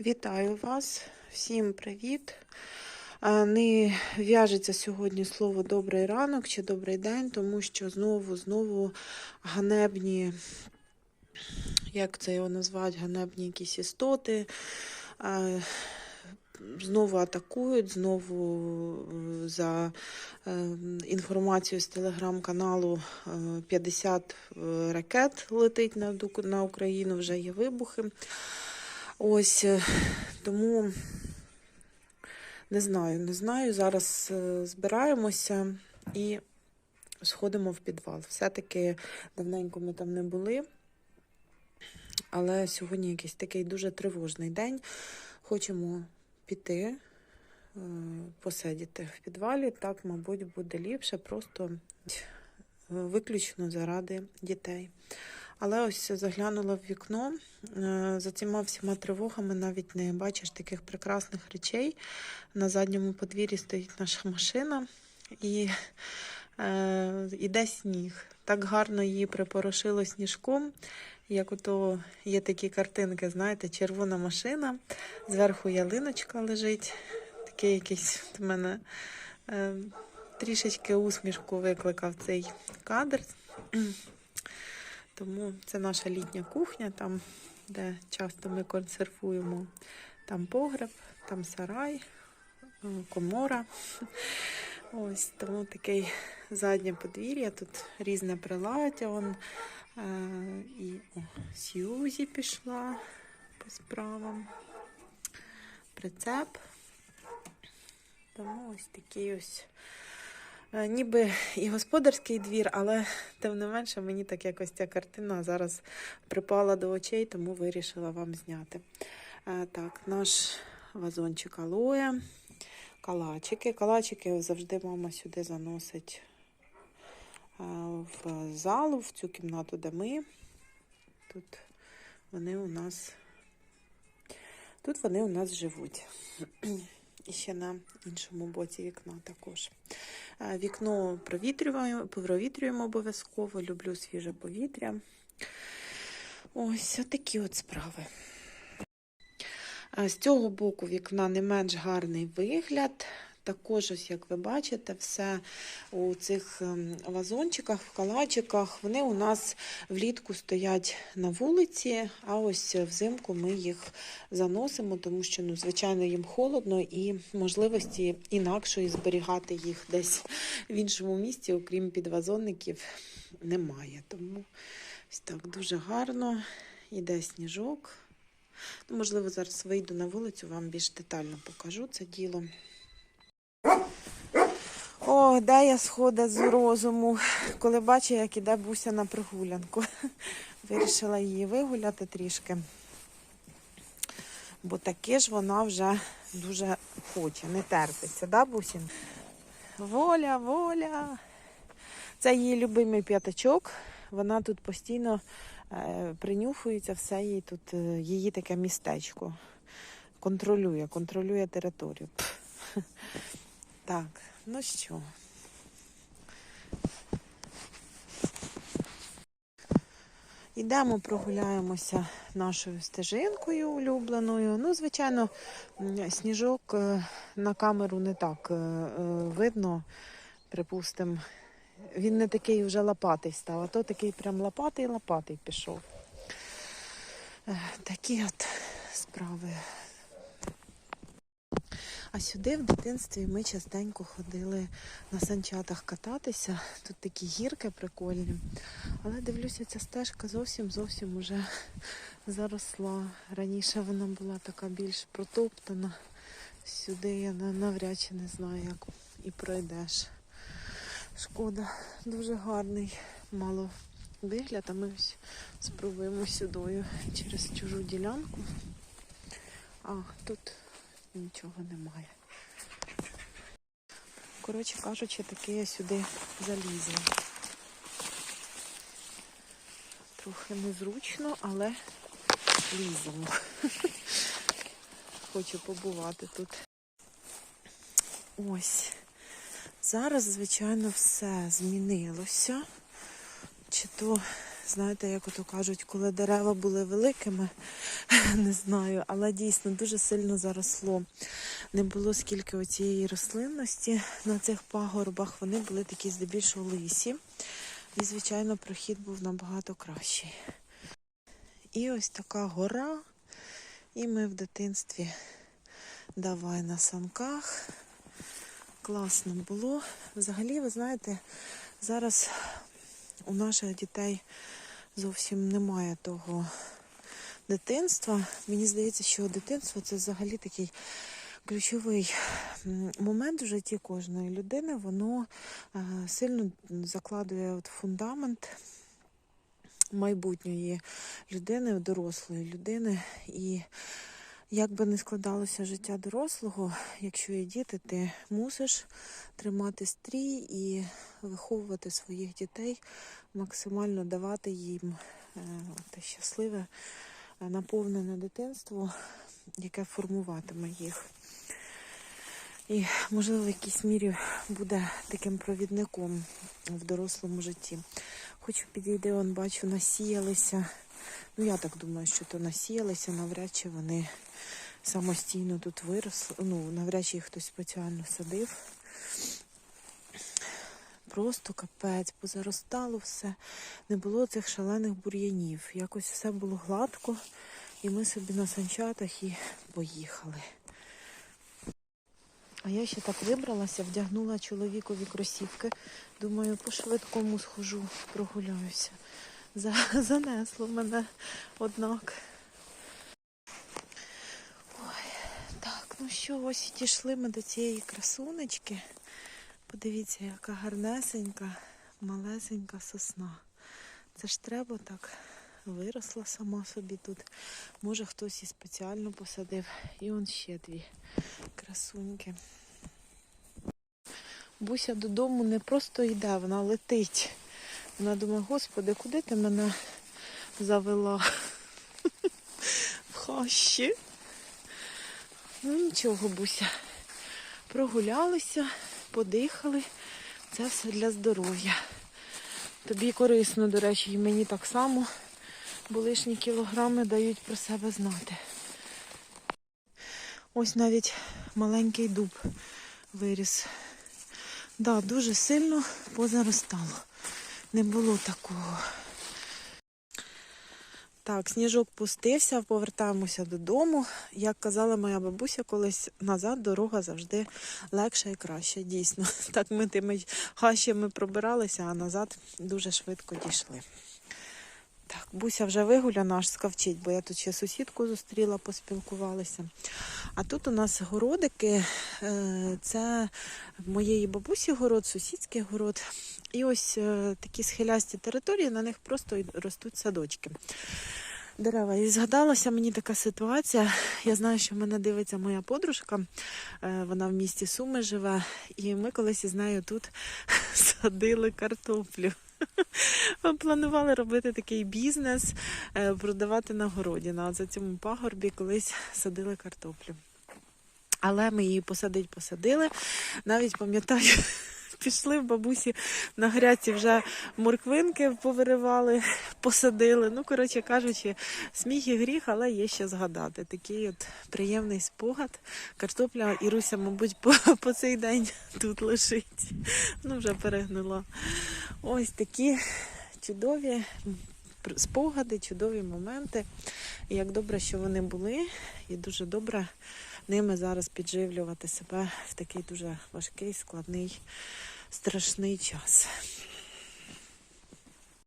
Вітаю вас, всім привіт. Не в'яжеться сьогодні слово добрий ранок чи добрий день, тому що знову, знову ганебні, як це його назвати, ганебні якісь істоти. Знову атакують, знову е, за е, інформацією з телеграм-каналу е, 50 е, ракет летить на Україну, вже є вибухи. Ось е, тому не знаю, не знаю. Зараз е, збираємося і сходимо в підвал. Все-таки давненько ми там не були. Але сьогодні якийсь такий дуже тривожний день. Хочемо піти, е, посидіти в підвалі. Так, мабуть, буде ліпше, просто виключно заради дітей. Але ось заглянула в вікно. е, За цими всіма тривогами навіть не бачиш таких прекрасних речей. На задньому подвір'ї стоїть наша машина і е, іде сніг. Так гарно її припорошило сніжком. Як ото є такі картинки, знаєте, червона машина, зверху ялиночка лежить. Такий якийсь в мене е, трішечки усмішку викликав цей кадр. Тому це наша літня кухня, там, де часто ми консервуємо. Там погреб, там сарай, е, комора. Ось тому такий заднє подвір'я. Тут різне приладдя. Он, е, і о, Сьюзі пішла по справам. Прицеп. Тому ось такий ось. Е, Ніби і господарський двір, але тим не менше мені так якось ця картина зараз припала до очей, тому вирішила вам зняти. Е, Так, наш вазончик алоє, калачики. Калачики завжди мама сюди заносить е, в залу, в цю кімнату, де ми. Тут вони у нас, тут вони у нас живуть. І ще на іншому боці вікна також. Вікно провітрюємо, провітрюємо обов'язково. Люблю свіже повітря. Ось такі от справи. З цього боку вікна не менш гарний вигляд. Також, ось, як ви бачите, все у цих ем, вазончиках, в калачиках, вони у нас влітку стоять на вулиці, а ось взимку ми їх заносимо, тому що, ну, звичайно, їм холодно і можливості інакшої зберігати їх десь в іншому місці, окрім підвазонників, немає. Тому ось так дуже гарно. Іде сніжок. Ну, можливо, зараз вийду на вулицю, вам більш детально покажу це діло. О, де я схода з розуму, коли бачу, як іде буся на прогулянку. Вирішила її вигуляти трішки. Бо таки ж вона вже дуже хоче, не терпиться, да, Бусін? Воля, воля. Це її любимий п'ятачок. Вона тут постійно е, принюхується, все їй тут, е, її таке містечко. Контролює, контролює територію. Так, ну що. Йдемо, прогуляємося нашою стежинкою улюбленою. Ну, звичайно, сніжок е, на камеру не так е, е, видно. Припустимо, він не такий вже лопатий став, а то такий прям лопатий-лопатий пішов. Такі от справи. А сюди в дитинстві ми частенько ходили на санчатах кататися. Тут такі гірки прикольні. Але дивлюся, ця стежка зовсім зовсім уже заросла. Раніше вона була така більш протоптана. Сюди я навряд чи не знаю, як і пройдеш. Шкода, дуже гарний, мало вигляд, а ми ось спробуємо сюдою через чужу ділянку. А, тут нічого немає. Коротше кажучи, таки я сюди залізла. Трохи незручно, але ліземо. Хочу побувати тут. Ось. Зараз, звичайно, все змінилося. Чи то знаєте, як ото кажуть, коли дерева були великими, не знаю, але дійсно дуже сильно заросло. Не було скільки оцієї рослинності на цих пагорбах. Вони були такі здебільшого лисі. І, звичайно, прохід був набагато кращий. І ось така гора. І ми в дитинстві давай на санках. Класно було. Взагалі, ви знаєте, зараз у наших дітей зовсім немає того дитинства. Мені здається, що дитинство це взагалі такий ключовий момент в житті кожної людини. Воно е, сильно закладує фундамент майбутньої людини, дорослої людини. І як би не складалося життя дорослого, якщо є діти, ти мусиш тримати стрій і виховувати своїх дітей, максимально давати їм е, те щасливе, е, наповнене дитинство, яке формуватиме їх. І, можливо, в якійсь мірі буде таким провідником в дорослому житті. Хочу підійти, он бачу, насіялися. Ну, я так думаю, що то насіялися, навряд чи вони самостійно тут виросли. Ну, навряд чи їх хтось спеціально садив. Просто капець, позаростало все. Не було цих шалених бур'янів. Якось все було гладко, і ми собі на санчатах і поїхали. А я ще так вибралася, вдягнула чоловікові кросівки. Думаю, по швидкому схожу, прогуляюся. За- Занесло мене однак. Ой, так, ну що, ось і дійшли ми до цієї красунечки. Подивіться, яка гарнесенька, малесенька сосна. Це ж треба так. Виросла сама собі тут. Може хтось і спеціально посадив. І он ще дві красуньки. Буся додому не просто йде, вона летить. Вона думає, господи, куди ти мене завела? В хащі. Ну нічого, Буся. Прогулялися, подихали. Це все для здоров'я. Тобі корисно, до речі, і мені так само, бо лишні кілограми дають про себе знати. Ось навіть маленький дуб виріс. Да, дуже сильно позаростало. Не було такого. Так, сніжок пустився, повертаємося додому. Як казала моя бабуся, колись назад дорога завжди легша і краща. Дійсно. Так ми тими хащами пробиралися, а назад дуже швидко дійшли. Так, Буся вже вигуляна, аж скавчить, бо я тут ще сусідку зустріла, поспілкувалися. А тут у нас городики. е, Це моєї бабусі город, сусідський город. І ось е, такі схилясті території, на них просто ростуть садочки. Дерева. І згадалася мені така ситуація. Я знаю, що мене дивиться моя подружка, е, вона в місті Суми живе, і ми колись із нею тут садили картоплю. Планували робити такий бізнес, е, продавати на городі. На за цьому пагорбі колись садили картоплю. Але ми її посадить посадили. Навіть пам'ятаю, пішли в бабусі на гряці вже морквинки повиривали, посадили. Ну, коротше кажучи, сміх і гріх, але є що згадати. Такий от приємний спогад. Картопля Іруся, мабуть, по, по цей день тут лежить. Ну, вже перегнила. Ось такі чудові спогади, чудові моменти. Як добре, що вони були, і дуже добре ними зараз підживлювати себе в такий дуже важкий, складний, страшний час.